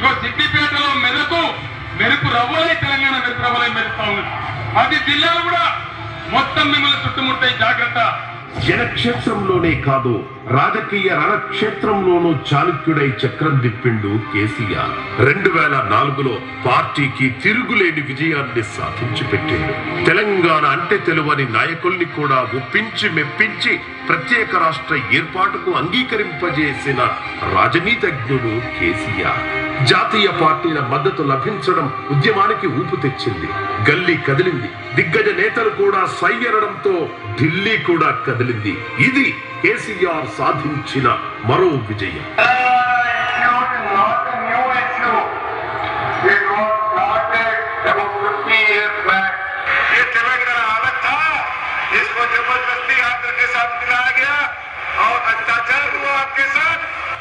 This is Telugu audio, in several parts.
ఇగో సిద్దిపేటలో మెదకు మెరుపు రవ్వలే తెలంగాణ మెరుపు రవ్వలే మెరుపుతా ఉన్నది. పది జిల్లాలు కూడా మొత్తం మిమ్మల్ని చుట్టుముట్టాయి జాగ్రత్త. జనక్షేత్రంలోనే కాదు రాజకీయ రణక్షేత్రంలోనూ చాణుక్యుడై చక్రం తిప్పిండు కేసీఆర్. రెండు వేల నాలుగులో పార్టీకి తిరుగులేని విజయాన్ని సాధించి పెట్టిండు. తెలంగాణ అంటే తెలువని నాయకుల్ని కూడా ఒప్పించి మెప్పించి ప్రత్యేక రాష్ట్ర ఏర్పాటుకు అంగీకరింపజేసిన రాజనీతజ్ఞుడు కేసీఆర్. జాతీయ పార్టీల మద్దతు లభించడం ఉద్యమానికి ఊపు తెచ్చింది గల్లీ కదిలింది దిగ్గజ నేతలు కూడా సై ఢిల్లీ కూడా కదిలింది ఇది కేసీఆర్ సాధించిన మరో విజయం Back.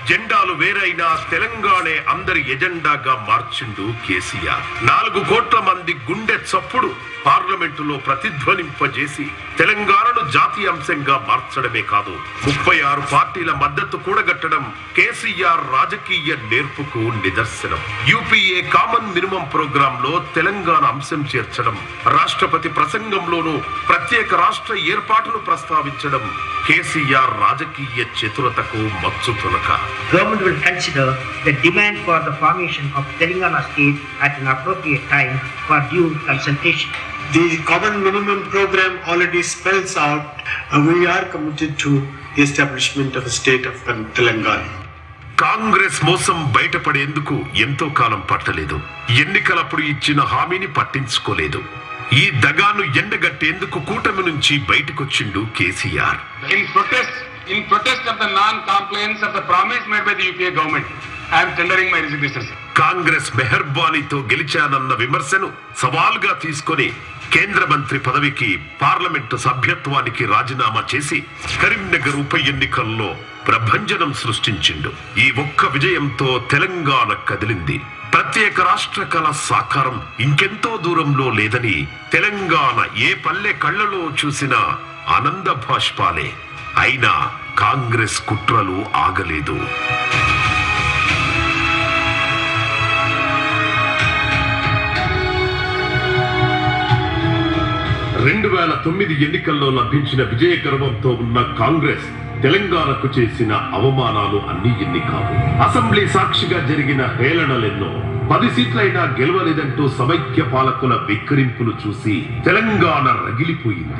జెండాలు వేరైనా తెలంగాణే అందరి ఎజెండాగా మార్చిండు కేసీఆర్. నాలుగు కోట్ల మంది గుండె చప్పుడు పార్లమెంటులో ప్రతిధ్వనింపజేసి తెలంగాణ జాతీయ అంశంగా మార్చడమే కాదు. ముప్పై ఆరు పార్టీల మద్దతు కూడగట్టడం కేసీఆర్ రాజకీయ నేర్పుకు నిదర్శనం. యూపీఏ కామన్ మినిమం ప్రోగ్రామ్లో తెలంగాణ అంశం చేర్చడం రాష్ట్రపతి ప్రసంగంలోనూ ప్రత్యేక రాష్ట్ర ఏర్పాటును ప్రస్తావించడం కేసీఆర్ రాజకీయ చతురతకు మచ్చు తునక. Government will consider formation of Telangana state formation of Telangana state for an appropriate. the common minimum program already spells out uh, we are committed to the establishment of a state of telangana. Congress మోసం బయటపడేందుకు ఎంతో కాలం పట్టలేదు. ఎన్నికలప్పుడు ఇచ్చిన హామీని పట్టించుకోలేదు. ఈ దగాను ఎండగట్టేందుకు కూటమి నుంచి బయటకొచ్చిండు KCR. In protest in protest of the non compliance of the promise made by the UPA government am tendering Congress మెహర్బానీతో గెలిచానన్న విమర్శను సవాల్గా తీసుకొని కేంద్ర మంత్రి పదవికి పార్లమెంటు సభ్యత్వానికి రాజీనామా చేసి కరీంనగర్ ఉప ఎన్నికల్లో ప్రభంజనం సృష్టించిండు. ఈ ఒక్క విజయంతో తెలంగాణ కదిలింది. ప్రత్యేక రాష్ట్ర కళ సాకారం ఇంకెంతో దూరంలో లేదని తెలంగాణ ఏ పల్లె కళ్ళలో చూసినా ఆనంద భాష్పాలే. అయినా కాంగ్రెస్ కుట్రలు ఆగలేదు. రెండు వేల తొమ్మిది ఎన్నికల్లో లభించిన విజయ గర్వంతో ఉన్న కాంగ్రెస్ తెలంగాణకు చేసిన అవమానాలు అన్ని ఎన్ని కావు. అసెంబ్లీ సాక్షిగా జరిగిన హేళనలెన్నో పది సీట్లైనా గెలవలేదంటూ సమైక్య పాలకుల వెక్కిరింపులు చూసి తెలంగాణ రగిలిపోయింది.